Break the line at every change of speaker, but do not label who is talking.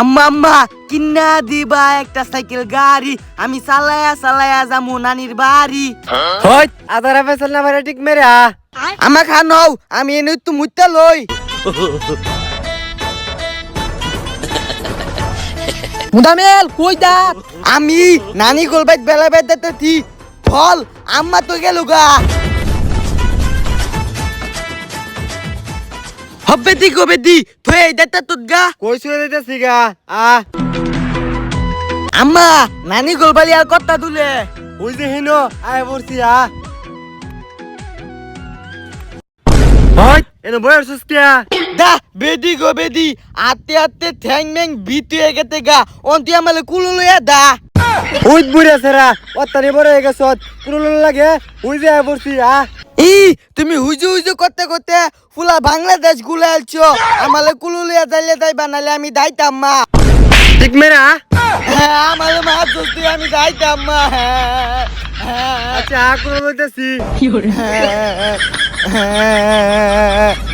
আম্মা আম্মা কিন্না দিবা একটা সাইকেল গাড়ি। আমি চালায়া চালায়া যামু নানির বাড়ি।
হই আদারা ফেসল না মারে ঠিক মেরে আ।
আমা খানও আমি এনে তো মুত্তা লই।
মুদামেল কই দা?
আমি নানি গোলবাইত বেলা বেদাতে থি ফল আম্মা তো গেল গা। হব্বে দি গবে দি? তুই এই দাতা তুত গা।
কই শুয়ে দিতেছি গা আ।
আম্মা নানি গোলবালি আর কত্তা তুলে।
ওই যে হিনো আয় পড়ছি আ। হই এনে বয়ার সুস্কিয়া
দা বেদি গো বেদি। আতে আতে ঠ্যাং ম্যাং বিতু হয়ে গেতে গা। অন্তি আমালে কুলু লইয়া দা।
উই বুড়ে সেরা অত্তানি বড় হয়ে গেছ কোন লাগে। ওই যে আয় পড়ছি আ।
ই তুমি হুজু হুজু করতে করতে ফুলা বাংলাদেশ গুলে আলছো। আমালে কুলুলিয়া দাইলে দাই তাই বানালে আমি দাইতাম মা।
ঠিক মেরা?
হ্যাঁ আমালে মা দোস্তি আমি দাইতাম মা। হ্যাঁ, হ্যাঁ,
আচ্ছা আকুল
বলতেছি হ্যাঁ, হ্যাঁ।